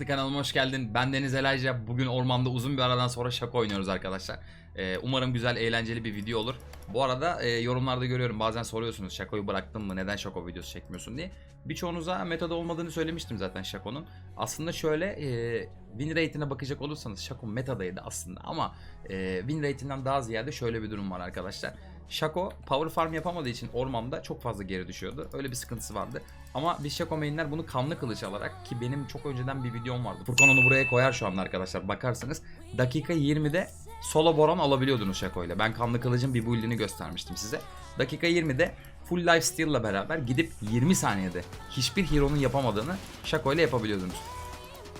Yakışıklı kanalıma hoş geldin. Ben Deniz Elayca. Bugün ormanda uzun bir aradan sonra şaka oynuyoruz arkadaşlar. Ee, umarım güzel, eğlenceli bir video olur. Bu arada e, yorumlarda görüyorum bazen soruyorsunuz şakoyu bıraktın mı, neden şako videosu çekmiyorsun diye. Birçoğunuza metoda olmadığını söylemiştim zaten şakonun. Aslında şöyle e, win rate'ine bakacak olursanız şako metadaydı aslında ama e, win rate'inden daha ziyade şöyle bir durum var arkadaşlar. Şako power farm yapamadığı için ormanda çok fazla geri düşüyordu. Öyle bir sıkıntısı vardı. Ama biz Şako mainler bunu kanlı kılıç alarak ki benim çok önceden bir videom vardı. Furkan onu buraya koyar şu anda arkadaşlar bakarsanız. Dakika 20'de solo boron alabiliyordunuz Şako ile. Ben kanlı kılıcın bir build'ini göstermiştim size. Dakika 20'de full life steal ile beraber gidip 20 saniyede hiçbir hero'nun yapamadığını Şako ile yapabiliyordunuz.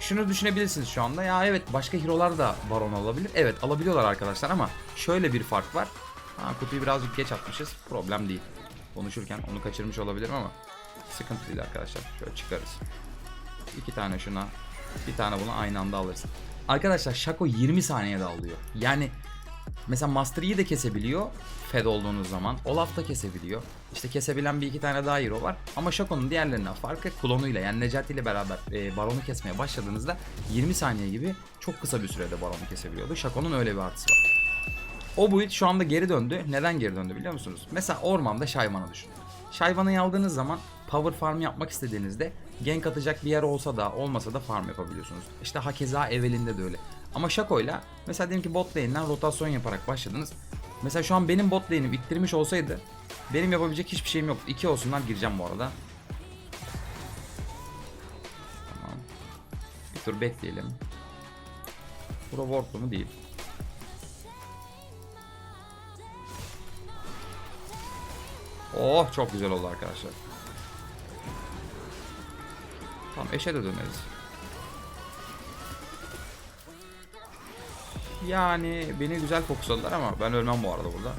Şunu düşünebilirsiniz şu anda. Ya evet başka hero'lar da baron alabilir. Evet alabiliyorlar arkadaşlar ama şöyle bir fark var. Ha, kutuyu birazcık geç atmışız. Problem değil. Konuşurken onu kaçırmış olabilirim ama sıkıntı değil arkadaşlar. Şöyle çıkarız. İki tane şuna, bir tane buna aynı anda alırız. Arkadaşlar Shaco 20 saniyede alıyor. Yani mesela Master de kesebiliyor Fed olduğunuz zaman. Olaf da kesebiliyor. İşte kesebilen bir iki tane daha hero var. Ama Shaco'nun diğerlerinden farkı klonuyla yani Necati ile beraber e, Baron'u kesmeye başladığınızda 20 saniye gibi çok kısa bir sürede Baron'u kesebiliyordu. Shaco'nun öyle bir artısı var. O build şu anda geri döndü. Neden geri döndü biliyor musunuz? Mesela ormanda Şayvan'ı düşünün. Şayvan'ı aldığınız zaman power farm yapmak istediğinizde gank atacak bir yer olsa da olmasa da farm yapabiliyorsunuz. İşte hakeza Evelyn'de de öyle. Ama Shaco'yla mesela diyelim ki bot lane'den rotasyon yaparak başladınız. Mesela şu an benim bot lane'im ittirmiş olsaydı benim yapabilecek hiçbir şeyim yok. İki olsunlar gireceğim bu arada. Tamam. Bir tur bekleyelim. Bura wardlu mu değil. Oh çok güzel oldu arkadaşlar. Tamam eşe de döneriz. Yani beni güzel fokusladılar ama ben ölmem bu arada burada.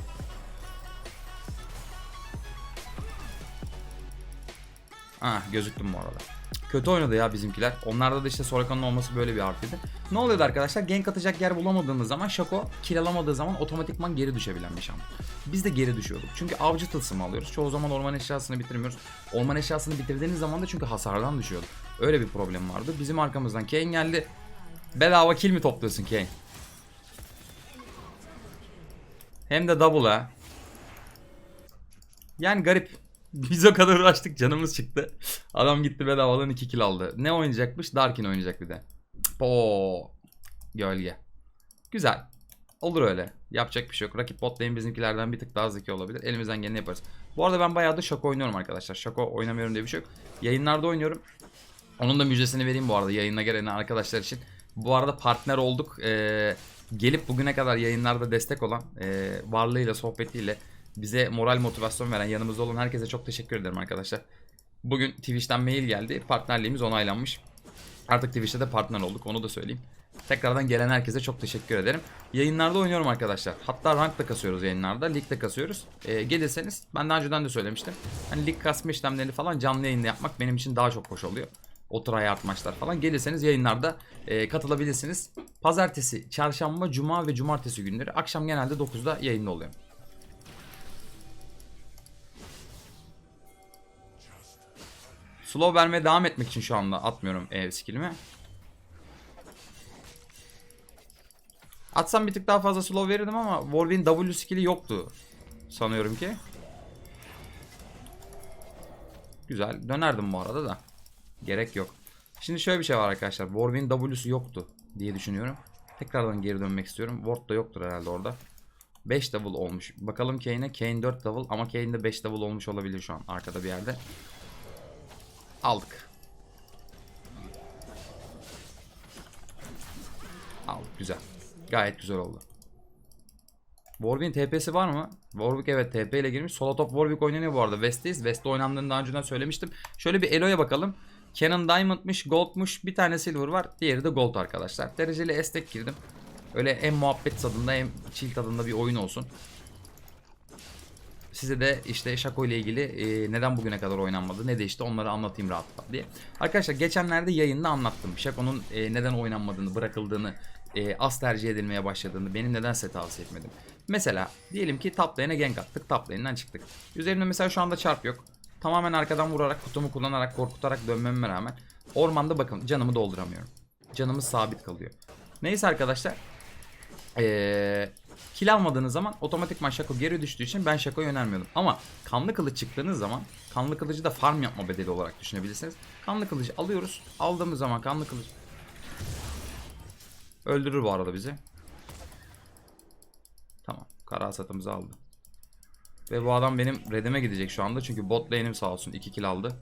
Ah gözüktüm bu arada. Kötü oynadı ya bizimkiler. Onlarda da işte Soraka'nın olması böyle bir artıydı. Ne oluyordu arkadaşlar? Gank atacak yer bulamadığımız zaman Shaco kill alamadığı zaman otomatikman geri düşebilen bir şampiyon. Biz de geri düşüyorduk. Çünkü avcı tılsımı alıyoruz. Çoğu zaman orman eşyasını bitirmiyoruz. Orman eşyasını bitirdiğiniz zaman da çünkü hasardan düşüyordu. Öyle bir problem vardı. Bizim arkamızdan Kane geldi. Bedava kill mi topluyorsun Kane? Hem de double ha. Yani garip. Biz o kadar uğraştık canımız çıktı. Adam gitti bedavadan 2 kill aldı. Ne oynayacakmış? Darkin oynayacak bir de. Oo. Gölge. Güzel. Olur öyle. Yapacak bir şey yok. Rakip bot lane bizimkilerden bir tık daha zeki olabilir. Elimizden geleni yaparız. Bu arada ben bayağı da şako oynuyorum arkadaşlar. Şako oynamıyorum diye bir şey yok. Yayınlarda oynuyorum. Onun da müjdesini vereyim bu arada yayına gelen arkadaşlar için. Bu arada partner olduk. Ee, gelip bugüne kadar yayınlarda destek olan e, varlığıyla, sohbetiyle bize moral motivasyon veren yanımızda olan herkese çok teşekkür ederim arkadaşlar. Bugün Twitch'ten mail geldi. Partnerliğimiz onaylanmış. Artık Twitch'te de partner olduk onu da söyleyeyim. Tekrardan gelen herkese çok teşekkür ederim. Yayınlarda oynuyorum arkadaşlar. Hatta rank da kasıyoruz yayınlarda. Lig de kasıyoruz. Ee, gelirseniz ben daha önceden de söylemiştim. Hani lig kasma işlemlerini falan canlı yayında yapmak benim için daha çok hoş oluyor. O tryhard maçlar falan. Gelirseniz yayınlarda e, katılabilirsiniz. Pazartesi, çarşamba, cuma ve cumartesi günleri akşam genelde 9'da yayında oluyor. Slow vermeye devam etmek için şu anda atmıyorum e, skillimi. Atsam bir tık daha fazla slow verirdim ama Warwin W skill'i yoktu. Sanıyorum ki. Güzel. Dönerdim bu arada da. Gerek yok. Şimdi şöyle bir şey var arkadaşlar. Warwin W'su yoktu diye düşünüyorum. Tekrardan geri dönmek istiyorum. Ward da yoktur herhalde orada. 5 double olmuş. Bakalım Kane'e. Kane 4 double ama Kane'de 5 double olmuş olabilir şu an arkada bir yerde. Aldık. Aldık güzel. Gayet güzel oldu. Warwick'in TP'si var mı? Warwick evet TP ile girmiş. Solo top Warwick oynanıyor bu arada. West'teyiz. West'te oynandığını daha önceden söylemiştim. Şöyle bir Elo'ya bakalım. Canon Diamond'mış, Gold'muş. Bir tane Silver var. Diğeri de Gold arkadaşlar. Dereceli estek girdim. Öyle hem muhabbet tadında hem chill tadında bir oyun olsun. Size de işte Şako ile ilgili e, neden bugüne kadar oynanmadı ne de işte onları anlatayım rahat rahat diye. Arkadaşlar geçenlerde yayında anlattım. Şako'nun e, neden oynanmadığını, bırakıldığını, e, az tercih edilmeye başladığını, benim neden size tavsiye etmedim. Mesela diyelim ki top lane'e gank attık, top lane'den çıktık. Üzerimde mesela şu anda çarp yok. Tamamen arkadan vurarak, kutumu kullanarak, korkutarak dönmeme rağmen Ormanda bakın canımı dolduramıyorum. Canımız sabit kalıyor. Neyse arkadaşlar. Ee, kill almadığınız zaman otomatikman Şako geri düştüğü için ben Şako'ya önermiyordum. Ama kanlı kılıç çıktığınız zaman kanlı kılıcı da farm yapma bedeli olarak düşünebilirsiniz. Kanlı kılıcı alıyoruz. Aldığımız zaman kanlı kılıç öldürür bu arada bizi. Tamam. Kara hasatımızı aldı. Ve bu adam benim redime gidecek şu anda. Çünkü bot lane'im sağ olsun 2 kill aldı.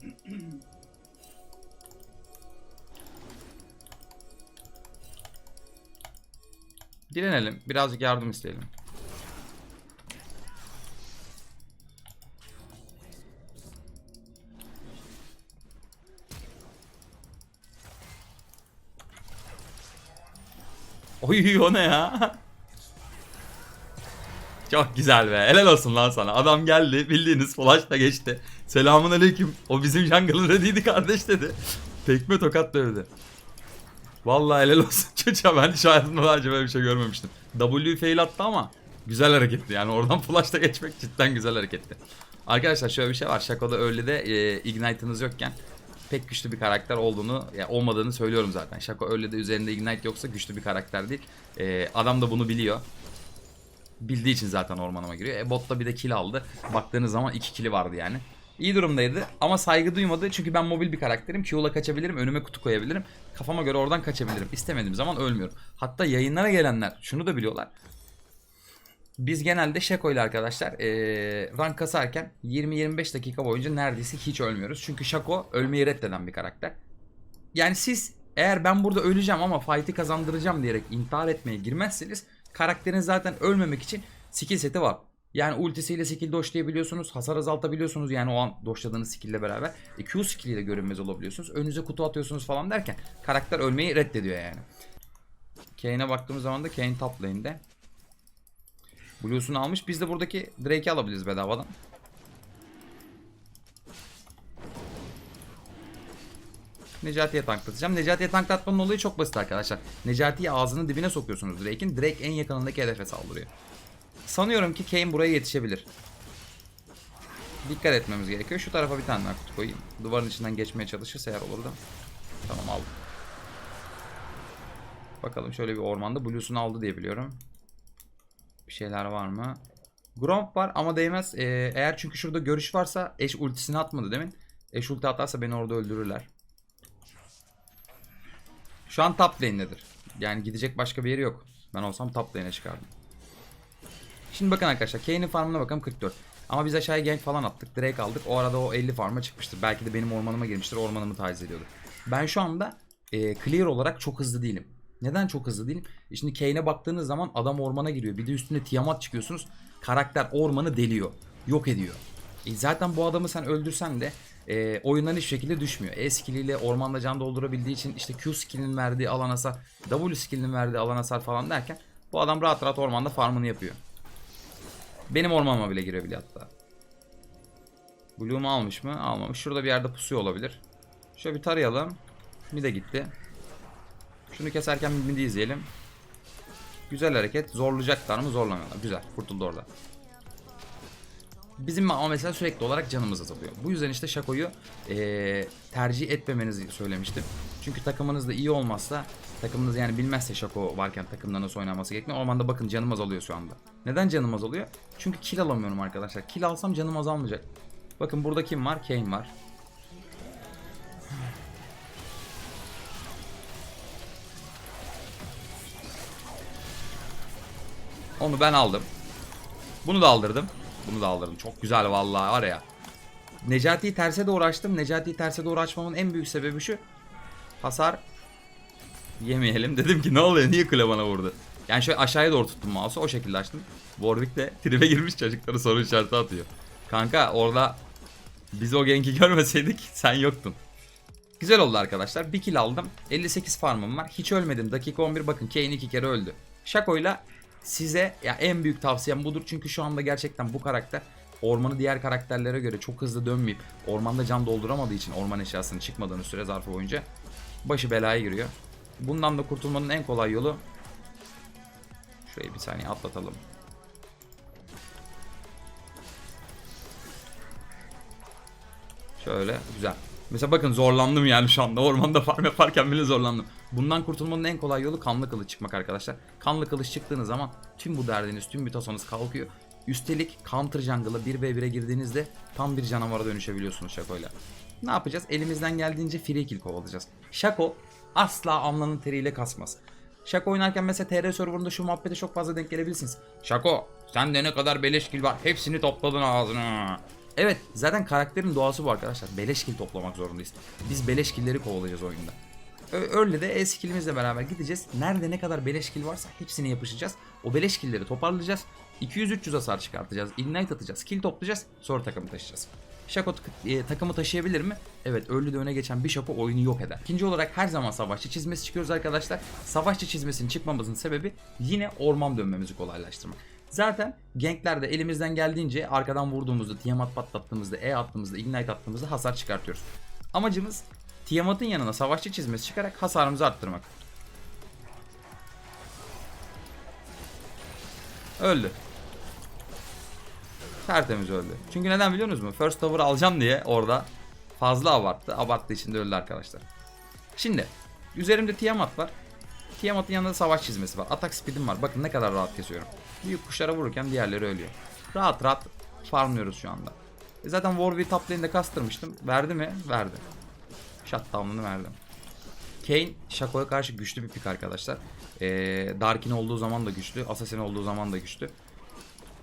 Direnelim. Birazcık yardım isteyelim. Oy o ne ya? Çok güzel be. Helal olsun lan sana. Adam geldi bildiğiniz flashla geçti. Selamun aleyküm. O bizim jungle'ın rediydi kardeş dedi. Tekme tokat dövdü. Vallahi helal olsun çocuğa ben hiç hayatımda daha önce böyle bir şey görmemiştim. W fail attı ama güzel hareketti yani oradan flash'ta geçmek cidden güzel hareketti. Arkadaşlar şöyle bir şey var Shaco'da öyle de e, Ignite'ınız yokken pek güçlü bir karakter olduğunu ya olmadığını söylüyorum zaten. Shaco öyle de üzerinde Ignite yoksa güçlü bir karakter değil. E, adam da bunu biliyor. Bildiği için zaten ormanıma giriyor. E botta bir de kill aldı. Baktığınız zaman 2 kill'i vardı yani. İyi durumdaydı ama saygı duymadı çünkü ben mobil bir karakterim. Q'la kaçabilirim, önüme kutu koyabilirim. Kafama göre oradan kaçabilirim. İstemediğim zaman ölmüyorum. Hatta yayınlara gelenler şunu da biliyorlar. Biz genelde Şeko ile arkadaşlar eee rank kasarken 20-25 dakika boyunca neredeyse hiç ölmüyoruz. Çünkü Şako ölmeyi reddeden bir karakter. Yani siz eğer ben burada öleceğim ama fight'i kazandıracağım diyerek intihar etmeye girmezseniz karakterin zaten ölmemek için skill seti var. Yani ultisiyle skill doşlayabiliyorsunuz. Hasar azaltabiliyorsunuz yani o an doşladığınız skill ile beraber. E, Q skill ile görünmez olabiliyorsunuz. Önünüze kutu atıyorsunuz falan derken karakter ölmeyi reddediyor yani. Kane'e baktığımız zaman da Kane top lane'de. Blue'sunu almış. Biz de buradaki Drake'i alabiliriz bedavadan. Necati'ye tanklatacağım. Necati'ye tanklatmanın olayı çok basit arkadaşlar. Necati'yi ağzının dibine sokuyorsunuz Drake'in. Drake en yakınındaki hedefe saldırıyor. Sanıyorum ki Kane buraya yetişebilir. Dikkat etmemiz gerekiyor. Şu tarafa bir tane daha kutu koyayım. Duvarın içinden geçmeye çalışırsa eğer olur da. Tamam aldım. Bakalım şöyle bir ormanda Blue'sunu aldı diye biliyorum. Bir şeyler var mı? Gromp var ama değmez. Ee, eğer çünkü şurada görüş varsa eş ultisini atmadı demin. Eş ulti atarsa beni orada öldürürler. Şu an top lane'dedir. Yani gidecek başka bir yeri yok. Ben olsam top lane'e çıkardım. Şimdi bakın arkadaşlar Kane'in farmına bakalım 44. Ama biz aşağıya gank falan attık. Drake aldık. O arada o 50 farma çıkmıştır. Belki de benim ormanıma girmiştir. Ormanımı taciz ediyordu. Ben şu anda e, clear olarak çok hızlı değilim. Neden çok hızlı değilim? E Şimdi Kane'e baktığınız zaman adam ormana giriyor. Bir de üstüne Tiamat çıkıyorsunuz. Karakter ormanı deliyor. Yok ediyor. E zaten bu adamı sen öldürsen de e, oyundan hiçbir şekilde düşmüyor. E skilliyle ormanda can doldurabildiği için işte Q skillinin verdiği alan hasar, W skillinin verdiği alan hasar falan derken bu adam rahat rahat ormanda farmını yapıyor. Benim ormanıma bile girebiliyor hatta. Blue'umu almış mı? Almamış. Şurada bir yerde pusuyor olabilir. Şöyle bir tarayalım. Bir de gitti. Şunu keserken bir midi izleyelim. Güzel hareket. Zorlayacaklar mı? Zorlamıyorlar. Güzel. Kurtuldu orada. Bizim ama mesela sürekli olarak canımız azalıyor. Bu yüzden işte Shaco'yu eee, tercih etmemenizi söylemiştim. Çünkü takımınız da iyi olmazsa takımınız yani bilmezse Shaco varken takımda nasıl oynanması gerektiğini ormanda bakın canım azalıyor şu anda. Neden canım azalıyor? Çünkü kill alamıyorum arkadaşlar. Kill alsam canım azalmayacak. Bakın burada kim var? Kane var. Onu ben aldım. Bunu da aldırdım. Bunu da aldırdım. Çok güzel vallahi var ya. Necati'yi terse doğru açtım. Necati'yi terse doğru açmamın en büyük sebebi şu. Hasar yemeyelim. Dedim ki ne oluyor? Niye kule bana vurdu? Yani şöyle aşağıya doğru tuttum mouse'u. O şekilde açtım. Warwick de tribe girmiş çocukları soru işareti atıyor. Kanka orada biz o genki görmeseydik sen yoktun. Güzel oldu arkadaşlar. Bir kill aldım. 58 farmım var. Hiç ölmedim. Dakika 11 bakın Kane iki kere öldü. Shaco'yla size ya en büyük tavsiyem budur. Çünkü şu anda gerçekten bu karakter ormanı diğer karakterlere göre çok hızlı dönmeyip ormanda can dolduramadığı için orman eşyasının çıkmadığını süre zarfı boyunca başı belaya giriyor. Bundan da kurtulmanın en kolay yolu şurayı bir saniye atlatalım. Şöyle güzel. Mesela bakın zorlandım yani şu anda ormanda farm yaparken bile zorlandım. Bundan kurtulmanın en kolay yolu kanlı kılıç çıkmak arkadaşlar. Kanlı kılıç çıktığınız zaman tüm bu derdiniz, tüm bir tasanız kalkıyor. Üstelik counter jungle'a 1v1'e girdiğinizde tam bir canavara dönüşebiliyorsunuz Shaco'yla. Ne yapacağız? Elimizden geldiğince free kill kovalayacağız. Shaco asla alnının teriyle kasmaz. Shaco oynarken mesela TR serverında şu muhabbete çok fazla denk gelebilirsiniz. Shaco sende ne kadar beleş kill var hepsini topladın ağzına. Evet zaten karakterin doğası bu arkadaşlar. Beleş kill toplamak zorundayız. Biz beleş killleri kovalayacağız oyunda. Öyle de e-skillimizle beraber gideceğiz. Nerede ne kadar beleş kill varsa hepsini yapışacağız. O beleş killleri toparlayacağız. 200-300 hasar çıkartacağız. Ignite atacağız. Kill toplayacağız. Sonra takımı taşıyacağız. Şako e, takımı taşıyabilir mi? Evet Early'de öne geçen bir Şako oyunu yok eder. İkinci olarak her zaman savaşçı çizmesi çıkıyoruz arkadaşlar. Savaşçı çizmesinin çıkmamızın sebebi yine orman dönmemizi kolaylaştırmak. Zaten ganklerde elimizden geldiğince arkadan vurduğumuzda, Tiamat patlattığımızda, E attığımızda, Ignite attığımızda hasar çıkartıyoruz. Amacımız Tiamat'ın yanına savaşçı çizmesi çıkarak hasarımızı arttırmak. Öldü. Tertemiz öldü. Çünkü neden biliyor musunuz? First tower alacağım diye orada fazla abarttı. Abarttığı için de öldü arkadaşlar. Şimdi üzerimde Tiamat var. Tiamat'ın yanında savaş çizmesi var. Atak speed'im var. Bakın ne kadar rahat kesiyorum. Büyük kuşlara vururken diğerleri ölüyor. Rahat rahat farmlıyoruz şu anda. E zaten Warwick top lane'de kastırmıştım. Verdi mi? Verdi. Shutdown'unu verdim. Kane Shaco'ya karşı güçlü bir pick arkadaşlar. Ee, Darkin olduğu zaman da güçlü. Assassin olduğu zaman da güçlü.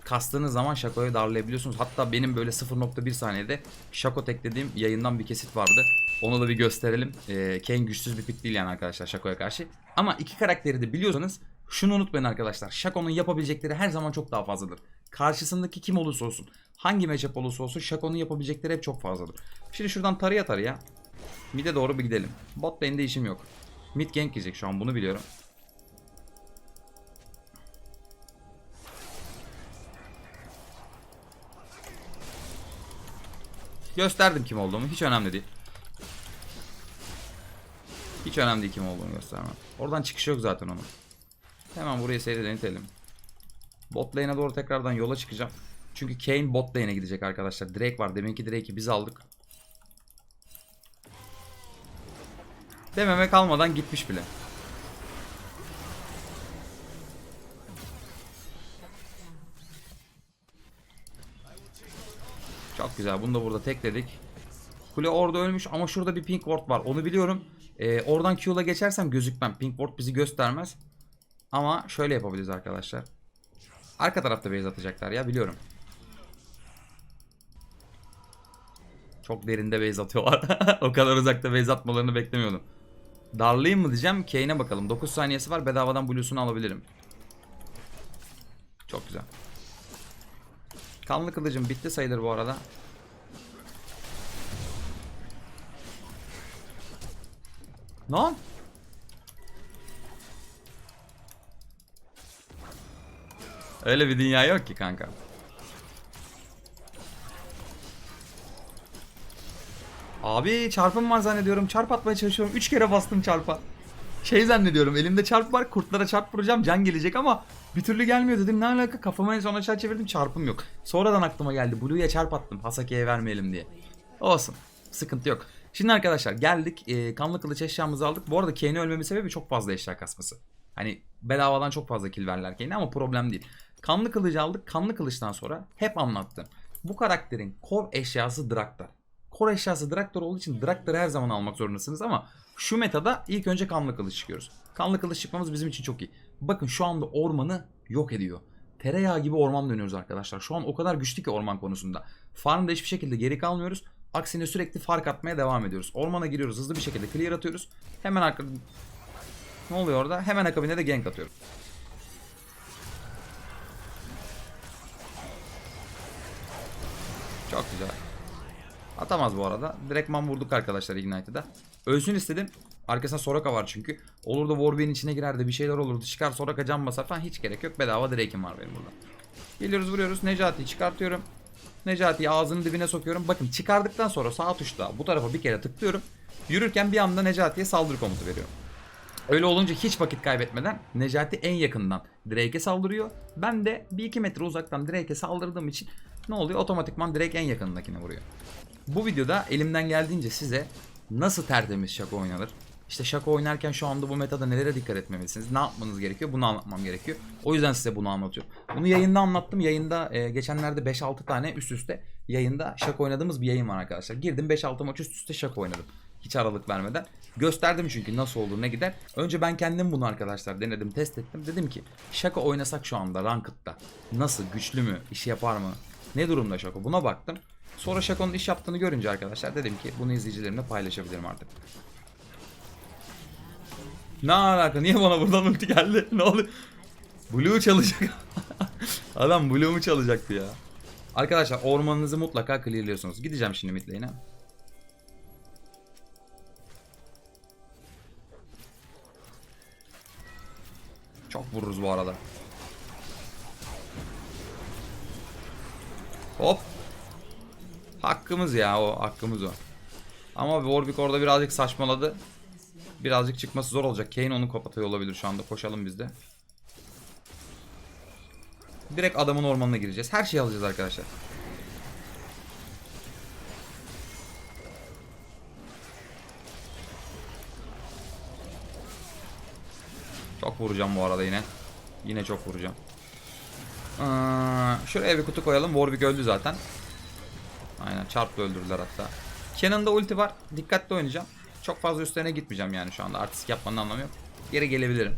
Kastığınız zaman Shaco'ya darlayabiliyorsunuz. Hatta benim böyle 0.1 saniyede Shaco teklediğim yayından bir kesit vardı. Onu da bir gösterelim. Ee, Kane güçsüz bir pick değil yani arkadaşlar Shaco'ya karşı. Ama iki karakteri de biliyorsanız şunu unutmayın arkadaşlar. Shaco'nun yapabilecekleri her zaman çok daha fazladır. Karşısındaki kim olursa olsun, hangi matchup olursa olsun Shaco'nun yapabilecekleri hep çok fazladır. Şimdi şuradan tarıya tarıya mid'e doğru bir gidelim. Bot lane'de işim yok. Mid gank yiyecek şu an bunu biliyorum. Gösterdim kim olduğumu. Hiç önemli değil. Hiç önemli değil kim olduğunu göstermem. Oradan çıkış yok zaten onun. Hemen buraya seyredelim. Bot lane'e doğru tekrardan yola çıkacağım. Çünkü Kane bot lane'e gidecek arkadaşlar. Drake var. Deminki Drake'i biz aldık. Dememe kalmadan gitmiş bile. Çok güzel. Bunu da burada tekledik. Kule orada ölmüş ama şurada bir pink ward var. Onu biliyorum. Ee, oradan Q'la geçersem gözükmem. Pink ward bizi göstermez. Ama şöyle yapabiliriz arkadaşlar. Arka tarafta base atacaklar ya biliyorum. Çok derinde base atıyorlar. o kadar uzakta base atmalarını beklemiyordum. Darlayayım mı diyeceğim. Kane'e bakalım. 9 saniyesi var. Bedavadan Blue'sunu alabilirim. Çok güzel. Kanlı kılıcım bitti sayılır bu arada. Lan? Öyle bir dünya yok ki kanka. Abi çarpım var zannediyorum. Çarp atmaya çalışıyorum. 3 kere bastım çarpa. Şey zannediyorum elimde çarp var kurtlara çarp vuracağım can gelecek ama bir türlü gelmiyor dedim ne alaka kafama en son aşağı çevirdim çarpım yok. Sonradan aklıma geldi Blue'ya çarp attım Hasaki'ye vermeyelim diye. Olsun sıkıntı yok. Şimdi arkadaşlar geldik e, kanlı kılıç eşyamızı aldık. Bu arada Kane'i ölmemin sebebi çok fazla eşya kasması. Hani bedavadan çok fazla kill verler Kane'e ama problem değil. Kanlı kılıcı aldık. Kanlı kılıçtan sonra hep anlattım. Bu karakterin core eşyası Draktar. Core eşyası Draktar olduğu için Draktar'ı her zaman almak zorundasınız ama şu metada ilk önce kanlı kılıç çıkıyoruz. Kanlı kılıç çıkmamız bizim için çok iyi. Bakın şu anda ormanı yok ediyor. Tereyağı gibi orman dönüyoruz arkadaşlar. Şu an o kadar güçlü ki orman konusunda. Farmda hiçbir şekilde geri kalmıyoruz. Aksine sürekli fark atmaya devam ediyoruz. Ormana giriyoruz hızlı bir şekilde clear atıyoruz. Hemen arka... Ne oluyor orada? Hemen akabinde de gank atıyoruz. Atamaz bu arada. Direktman vurduk arkadaşlar Ignite'da. Ölsün istedim. Arkasında Soraka var çünkü. Olur da Warwick'in içine girerdi bir şeyler olurdu. Çıkar Soraka can basar falan hiç gerek yok. Bedava Drake'im var benim burada. Geliyoruz vuruyoruz. Necati'yi çıkartıyorum. Necati'yi ağzının dibine sokuyorum. Bakın çıkardıktan sonra sağ tuşla bu tarafa bir kere tıklıyorum. Yürürken bir anda Necati'ye saldırı komutu veriyorum. Öyle olunca hiç vakit kaybetmeden Necati en yakından Drake'e saldırıyor. Ben de 1-2 metre uzaktan Drake'e saldırdığım için ne oluyor? Otomatikman Drake en yakınındakine vuruyor. Bu videoda elimden geldiğince size nasıl tertemiz şaka oynanır? İşte şaka oynarken şu anda bu metada nelere dikkat etmemelisiniz? Ne yapmanız gerekiyor? Bunu anlatmam gerekiyor. O yüzden size bunu anlatıyorum. Bunu yayında anlattım. Yayında e, geçenlerde 5-6 tane üst üste yayında şaka oynadığımız bir yayın var arkadaşlar. Girdim 5-6 maç üst üste şaka oynadım. Hiç aralık vermeden. Gösterdim çünkü nasıl olur ne gider. Önce ben kendim bunu arkadaşlar denedim test ettim. Dedim ki şaka oynasak şu anda Ranked'da. Nasıl güçlü mü? iş yapar mı? Ne durumda şaka? Buna baktım. Sonra Şako'nun iş yaptığını görünce arkadaşlar dedim ki bunu izleyicilerimle paylaşabilirim artık. Ne alaka? Niye bana buradan ulti geldi? Ne oldu? Blue çalacak. Adam Blue'mu çalacaktı ya. Arkadaşlar ormanınızı mutlaka clearliyorsunuz. Gideceğim şimdi mid lane'e. Çok vururuz bu arada. Hop. Hakkımız ya o hakkımız o. Ama Warwick orada birazcık saçmaladı. Birazcık çıkması zor olacak. Kane onu kapatıyor olabilir şu anda. Koşalım biz de. Direkt adamın ormanına gireceğiz. Her şeyi alacağız arkadaşlar. Çok vuracağım bu arada yine. Yine çok vuracağım. Aa, şuraya bir kutu koyalım. Warwick öldü zaten. Aynen çarptı öldürdüler hatta. Cannon'da ulti var. Dikkatli oynayacağım. Çok fazla üstlerine gitmeyeceğim yani şu anda. Artistik yapmanın anlamı yok. Geri gelebilirim.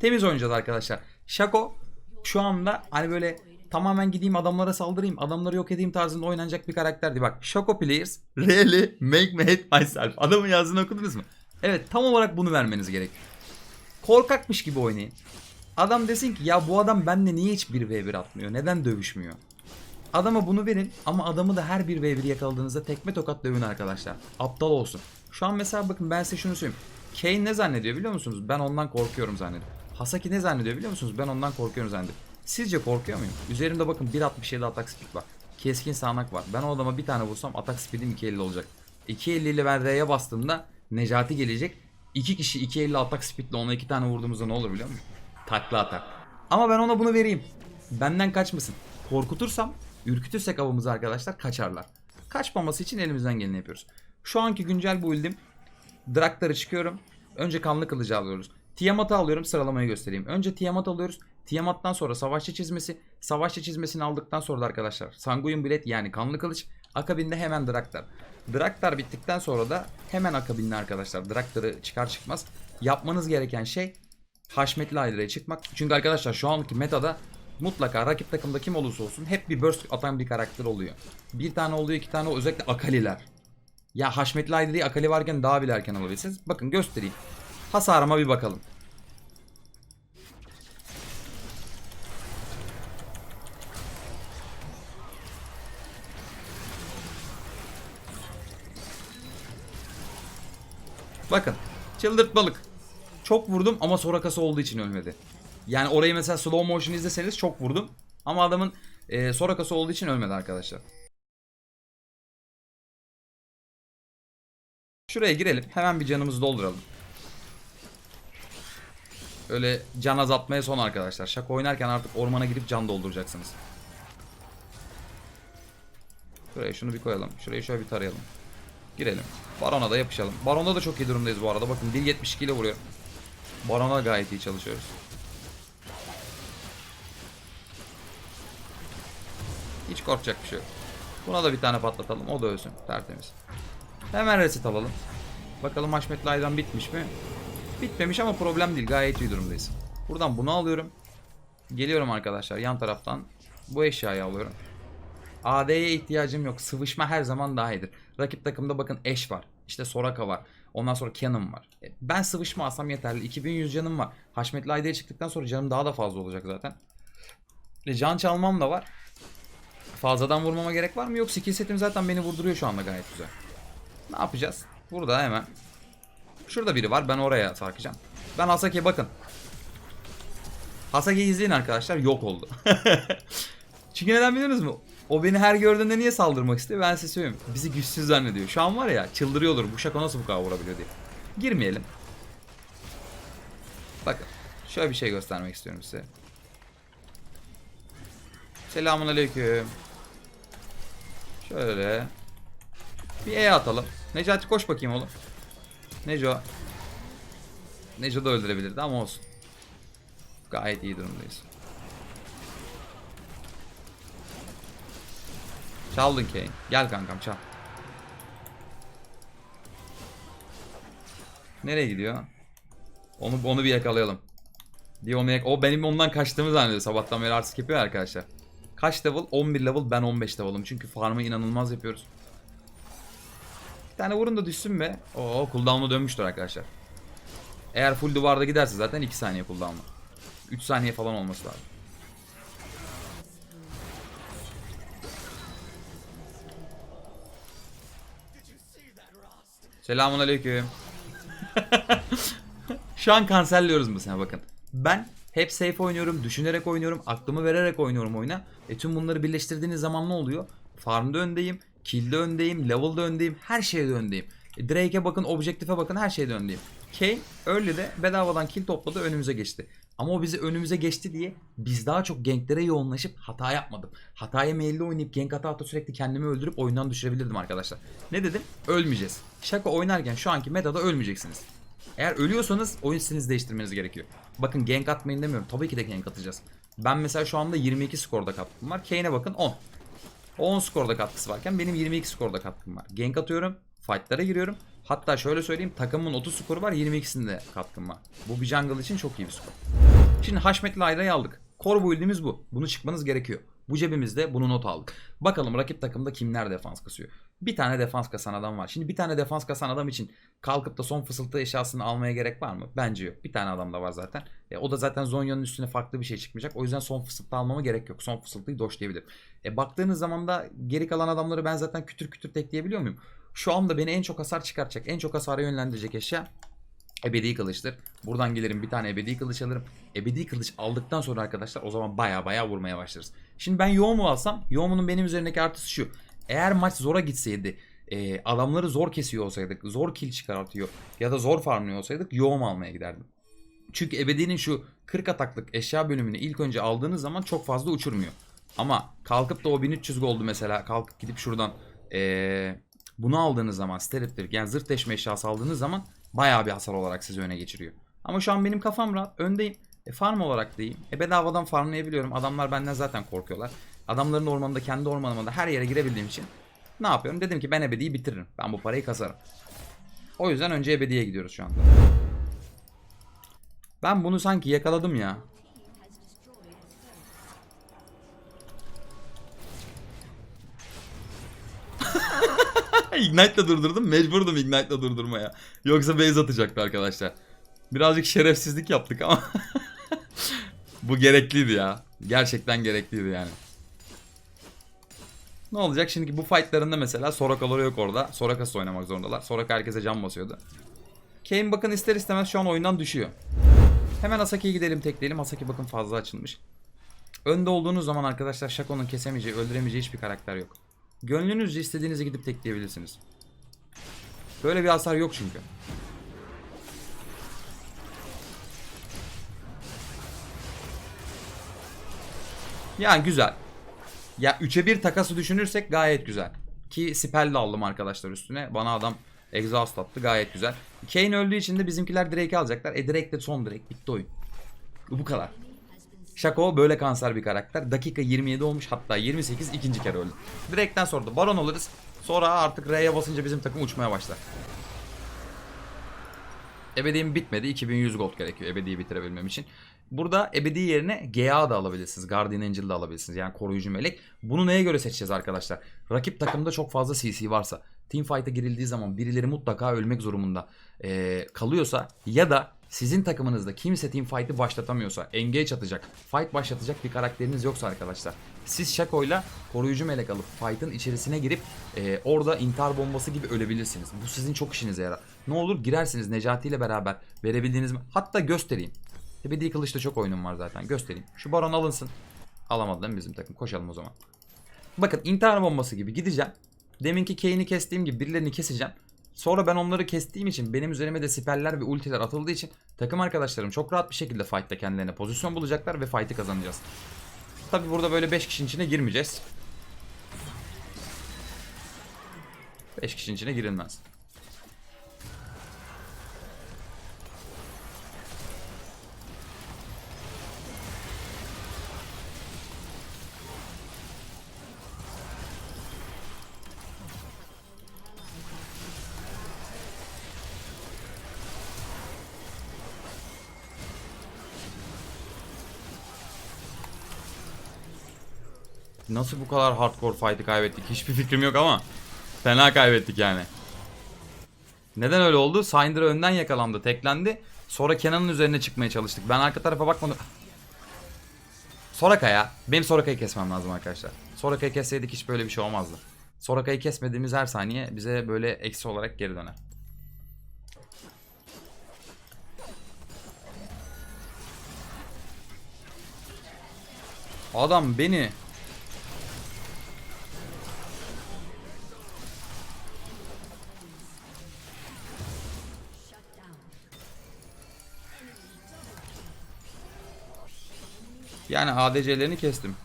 Temiz oynayacağız arkadaşlar. Şako şu anda hani böyle tamamen gideyim adamlara saldırayım, adamları yok edeyim tarzında oynanacak bir karakterdi. Bak Şako Players really make me hate myself. Adamın yazdığını okudunuz mu? Evet tam olarak bunu vermeniz gerek. Korkakmış gibi oynayın. Adam desin ki ya bu adam benimle niye hiç 1v1 atmıyor? Neden dövüşmüyor? Adama bunu verin ama adamı da her bir v yakaladığınızda tekme tokat dövün arkadaşlar. Aptal olsun. Şu an mesela bakın ben size şunu söyleyeyim. Kane ne zannediyor biliyor musunuz? Ben ondan korkuyorum zannediyor. Hasaki ne zannediyor biliyor musunuz? Ben ondan korkuyorum zannediyor. Sizce korkuyor muyum? Üzerimde bakın 1.67 atak speed var. Keskin sağanak var. Ben o adama bir tane vursam atak speed'im 2.50 olacak. 2.50 ile ben R'ye bastığımda Necati gelecek. İki kişi 2.50 atak speed'le ona iki tane vurduğumuzda ne olur biliyor musun? Takla atar. Ama ben ona bunu vereyim. Benden kaçmasın. Korkutursam, ürkütürsek avımızı arkadaşlar kaçarlar. Kaçmaması için elimizden geleni yapıyoruz. Şu anki güncel build'im Draktar'ı çıkıyorum. Önce kanlı kılıcı alıyoruz. Tiamat'ı alıyorum sıralamayı göstereyim. Önce Tiamat alıyoruz. Tiamat'tan sonra savaşçı çizmesi. Savaşçı çizmesini aldıktan sonra da arkadaşlar Sanguin Blade yani kanlı kılıç. Akabinde hemen Draktar. Draktar bittikten sonra da hemen akabinde arkadaşlar Draktar'ı çıkar çıkmaz yapmanız gereken şey Haşmetli Hydra'ya çıkmak. Çünkü arkadaşlar şu anki metada mutlaka rakip takımda kim olursa olsun hep bir burst atan bir karakter oluyor. Bir tane oluyor iki tane özellikle Akaliler. Ya Haşmetli Hydra'yı Akali varken daha bile erken alabilirsiniz. Bakın göstereyim. Hasarıma bir bakalım. Bakın. Çıldırtmalık. Çok vurdum ama Sorakası olduğu için ölmedi. Yani orayı mesela slow motion izleseniz çok vurdum. Ama adamın e, Sorakası olduğu için ölmedi arkadaşlar. Şuraya girelim. Hemen bir canımızı dolduralım. Öyle can azaltmaya son arkadaşlar. Şaka oynarken artık ormana girip can dolduracaksınız. Şuraya şunu bir koyalım. Şurayı şöyle bir tarayalım. Girelim. Baron'a da yapışalım. Baron'da da çok iyi durumdayız bu arada. Bakın 1.72 ile vuruyor. Baron'a gayet iyi çalışıyoruz. Hiç korkacak bir şey yok. Buna da bir tane patlatalım. O da ölsün. Tertemiz. Hemen reset alalım. Bakalım Haşmetli Aydan bitmiş mi? Bitmemiş ama problem değil. Gayet iyi durumdayız. Buradan bunu alıyorum. Geliyorum arkadaşlar yan taraftan. Bu eşyayı alıyorum. AD'ye ihtiyacım yok. Sıvışma her zaman daha iyidir. Rakip takımda bakın Eş var. İşte Soraka var. Ondan sonra Canon var. E, Ben sıvışma alsam yeterli. 2100 canım var. Haşmetli AD'ye çıktıktan sonra canım daha da fazla olacak zaten. E, can çalmam da var. Fazladan vurmama gerek var mı? Yok skill setim zaten beni vurduruyor şu anda gayet güzel. Ne yapacağız? Burada hemen. Şurada biri var. Ben oraya sarkacağım. Ben Hasaki'ye bakın. Hasaki'yi izleyin arkadaşlar. Yok oldu. Çünkü neden biliyorsunuz mu? O beni her gördüğünde niye saldırmak istiyor? Ben size söyleyeyim. Bizi güçsüz zannediyor. Şu an var ya çıldırıyordur. Bu şaka nasıl bu kadar vurabiliyor diye. Girmeyelim. Bakın. Şöyle bir şey göstermek istiyorum size. Selamun aleyküm. Şöyle. Bir E atalım. Necati koş bakayım oğlum. Neco. Neco da öldürebilirdi ama olsun. Gayet iyi durumdayız. Çaldın Kane. Gel kankam çal. Nereye gidiyor? Onu onu bir yakalayalım. Diye onu yak- o benim ondan kaçtığımı zannediyor. Sabahtan beri artistik yapıyor arkadaşlar. Kaç level? 11 level. Ben 15 level'ım. Çünkü farmı inanılmaz yapıyoruz. Bir tane vurun da düşsün be. Oo cooldown'u dönmüştür arkadaşlar. Eğer full duvarda giderse zaten 2 saniye cooldown var. 3 saniye falan olması lazım. Selamun aleyküm. Şu an kanserliyoruz mesela bakın. Ben hep safe oynuyorum, düşünerek oynuyorum, aklımı vererek oynuyorum oyuna. E tüm bunları birleştirdiğiniz zaman ne oluyor? Farmda öndeyim, kill'de öndeyim, level'da öndeyim, her şeyde öndeyim. E Drake'e bakın, objektife bakın, her şeyde öndeyim. Kane öyle de bedavadan kill topladı önümüze geçti. Ama o bizi önümüze geçti diye biz daha çok ganklere yoğunlaşıp hata yapmadım. Hataya meyilli oynayıp gank hata hata sürekli kendimi öldürüp oyundan düşürebilirdim arkadaşlar. Ne dedim? Ölmeyeceğiz. Şaka oynarken şu anki metada ölmeyeceksiniz. Eğer ölüyorsanız oyun stilinizi değiştirmeniz gerekiyor. Bakın gank atmayın demiyorum. Tabii ki de gank atacağız. Ben mesela şu anda 22 skorda katkım var. Kane'e bakın 10. 10 skorda katkısı varken benim 22 skorda katkım var. Gank atıyorum. Fightlara giriyorum. Hatta şöyle söyleyeyim takımın 30 skoru var 22'sinde katkım var. Bu bir jungle için çok iyi bir skor. Şimdi Haşmetli Ayra'yı aldık. Core build'imiz bu. Bunu çıkmanız gerekiyor. Bu cebimizde bunu not aldık. Bakalım rakip takımda kimler defans kasıyor. Bir tane defans kasan adam var. Şimdi bir tane defans kasan adam için kalkıp da son fısıltı eşyasını almaya gerek var mı? Bence yok. Bir tane adam da var zaten. E, o da zaten Zonya'nın üstüne farklı bir şey çıkmayacak. O yüzden son fısıltı almama gerek yok. Son fısıltıyı doşlayabilirim. E, baktığınız zaman da geri kalan adamları ben zaten kütür kütür tekleyebiliyor muyum? Şu anda beni en çok hasar çıkartacak, en çok hasara yönlendirecek eşya ebedi kılıçtır. Buradan gelirim bir tane ebedi kılıç alırım. Ebedi kılıç aldıktan sonra arkadaşlar o zaman baya baya vurmaya başlarız. Şimdi ben Yoğum'u alsam Yoğum'un benim üzerindeki artısı şu. Eğer maç zora gitseydi e, adamları zor kesiyor olsaydık, zor kill çıkartıyor ya da zor farmlıyor olsaydık Yoğum almaya giderdim. Çünkü ebedinin şu 40 ataklık eşya bölümünü ilk önce aldığınız zaman çok fazla uçurmuyor. Ama kalkıp da o 1300 goldu mesela kalkıp gidip şuradan eee, bunu aldığınız zaman steriptir yani zırt deşme eşyası aldığınız zaman bayağı bir hasar olarak sizi öne geçiriyor. Ama şu an benim kafam rahat öndeyim. E, farm olarak da iyiyim. E, bedavadan farmlayabiliyorum. Adamlar benden zaten korkuyorlar. Adamların ormanında kendi ormanıma da her yere girebildiğim için ne yapıyorum? Dedim ki ben ebediyi bitiririm. Ben bu parayı kazarım. O yüzden önce ebediye gidiyoruz şu anda. Ben bunu sanki yakaladım ya. Ignite'la durdurdum. Mecburdum Ignite'la durdurmaya. Yoksa base atacaktı arkadaşlar. Birazcık şerefsizlik yaptık ama. Bu gerekliydi ya. Gerçekten gerekliydi yani. Ne olacak şimdi bu fightlarında mesela Soraka'ları yok orada. Soraka'sı oynamak zorundalar. Soraka herkese can basıyordu. Kane bakın ister istemez şu an oyundan düşüyor. Hemen Asaki'ye gidelim tekleyelim. Asaki bakın fazla açılmış. Önde olduğunuz zaman arkadaşlar Shaco'nun kesemeyeceği, öldüremeyeceği hiçbir karakter yok. Gönlünüzce istediğinizi gidip tekleyebilirsiniz. Böyle bir hasar yok çünkü. Yani güzel. Ya 3'e 1 takası düşünürsek gayet güzel. Ki spell de aldım arkadaşlar üstüne. Bana adam exhaust attı gayet güzel. Kane öldüğü için de bizimkiler Drake'i alacaklar. E Drake de son Drake. Bitti oyun. Bu kadar. Shaco böyle kanser bir karakter. Dakika 27 olmuş hatta 28 ikinci kere öldü. Drake'den sonra da Baron oluruz. Sonra artık R'ye basınca bizim takım uçmaya başlar. Ebediğim bitmedi. 2100 gold gerekiyor ebediyi bitirebilmem için. Burada ebedi yerine GA da alabilirsiniz. Guardian Angel da alabilirsiniz. Yani koruyucu melek. Bunu neye göre seçeceğiz arkadaşlar? Rakip takımda çok fazla CC varsa, teamfight'a girildiği zaman birileri mutlaka ölmek zorunda ee, kalıyorsa ya da sizin takımınızda kimse teamfight'ı başlatamıyorsa, engage atacak, fight başlatacak bir karakteriniz yoksa arkadaşlar. Siz Shaco'yla koruyucu melek alıp fight'ın içerisine girip e, orada intihar bombası gibi ölebilirsiniz. Bu sizin çok işinize yarar. Ne olur girersiniz Necati ile beraber verebildiğiniz? Hatta göstereyim. Ebedi kılıçta çok oyunum var zaten. Göstereyim. Şu baron alınsın. Alamadı değil mi bizim takım? Koşalım o zaman. Bakın intihar bombası gibi gideceğim. Deminki Kane'i kestiğim gibi birilerini keseceğim. Sonra ben onları kestiğim için benim üzerime de siperler ve ultiler atıldığı için takım arkadaşlarım çok rahat bir şekilde fight'ta kendilerine pozisyon bulacaklar ve fight'ı kazanacağız. Tabi burada böyle 5 kişinin içine girmeyeceğiz. 5 kişinin içine girilmez. Nasıl bu kadar hardcore fight'ı kaybettik? Hiçbir fikrim yok ama fena kaybettik yani. Neden öyle oldu? Syndra önden yakalandı, teklendi. Sonra Kenan'ın üzerine çıkmaya çalıştık. Ben arka tarafa bakmadım. Soraka ya. Benim Soraka'yı kesmem lazım arkadaşlar. Soraka'yı kesseydik hiç böyle bir şey olmazdı. Soraka'yı kesmediğimiz her saniye bize böyle eksi olarak geri döner. Adam beni Yani ADC'lerini kestim.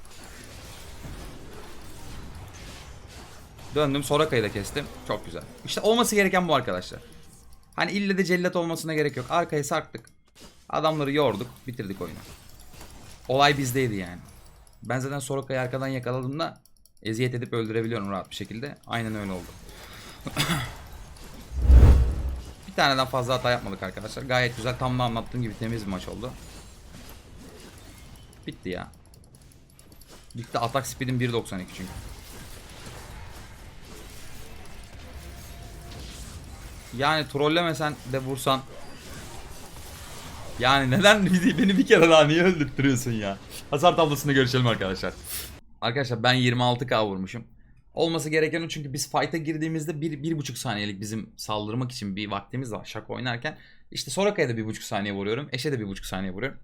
Döndüm Soraka'yı da kestim. Çok güzel. İşte olması gereken bu arkadaşlar. Hani ille de cellat olmasına gerek yok. Arkaya sarktık. Adamları yorduk. Bitirdik oyunu. Olay bizdeydi yani. Ben zaten Soraka'yı arkadan yakaladığımda eziyet edip öldürebiliyorum rahat bir şekilde. Aynen öyle oldu. bir taneden fazla hata yapmadık arkadaşlar. Gayet güzel. Tam da anlattığım gibi temiz bir maç oldu. Bitti ya. Bitti atak speed'im 1.92 çünkü. Yani trollemesen de vursan. Yani neden beni bir kere daha niye öldürtüyorsun ya? Hasar tablosunda görüşelim arkadaşlar. Arkadaşlar ben 26k vurmuşum. Olması gereken o çünkü biz fight'a girdiğimizde bir, bir buçuk saniyelik bizim saldırmak için bir vaktimiz var şaka oynarken. İşte Soraka'ya da bir buçuk saniye vuruyorum. Eşe de bir buçuk saniye vuruyorum.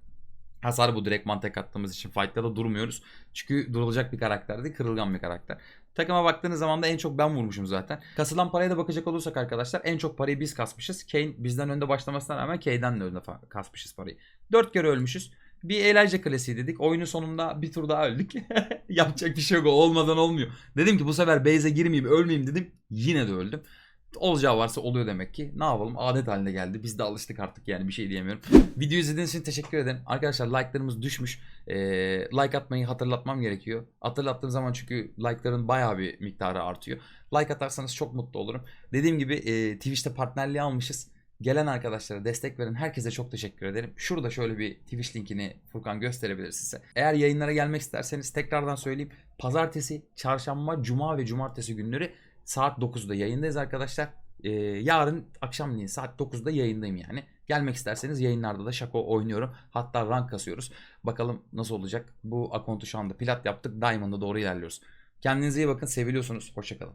Hasar bu direkt mantek attığımız için fight'ta da durmuyoruz. Çünkü durulacak bir karakter değil, kırılgan bir karakter. Takıma baktığınız zaman da en çok ben vurmuşum zaten. Kasılan paraya da bakacak olursak arkadaşlar en çok parayı biz kasmışız. Kane bizden önde başlamasına rağmen Kane'den de önde kasmışız parayı. 4 kere ölmüşüz. Bir Elijah klasiği dedik. Oyunun sonunda bir tur daha öldük. Yapacak bir şey yok. Olmadan olmuyor. Dedim ki bu sefer base'e girmeyeyim, ölmeyeyim dedim. Yine de öldüm. Olacağı varsa oluyor demek ki. Ne yapalım? Adet haline geldi. Biz de alıştık artık yani bir şey diyemiyorum. Video izlediğiniz için teşekkür ederim. Arkadaşlar like'larımız düşmüş. Ee, like atmayı hatırlatmam gerekiyor. Hatırlattığım zaman çünkü like'ların bayağı bir miktarı artıyor. Like atarsanız çok mutlu olurum. Dediğim gibi e, Twitch'te partnerliği almışız. Gelen arkadaşlara destek veren herkese çok teşekkür ederim. Şurada şöyle bir Twitch linkini Furkan gösterebilir size. Eğer yayınlara gelmek isterseniz tekrardan söyleyeyim. Pazartesi, çarşamba, cuma ve cumartesi günleri saat 9'da yayındayız arkadaşlar. Ee, yarın akşamleyin saat 9'da yayındayım yani. Gelmek isterseniz yayınlarda da şako oynuyorum. Hatta rank kasıyoruz. Bakalım nasıl olacak. Bu akontu şu anda plat yaptık. Diamond'a doğru ilerliyoruz. Kendinize iyi bakın. Seviliyorsunuz. Hoşçakalın.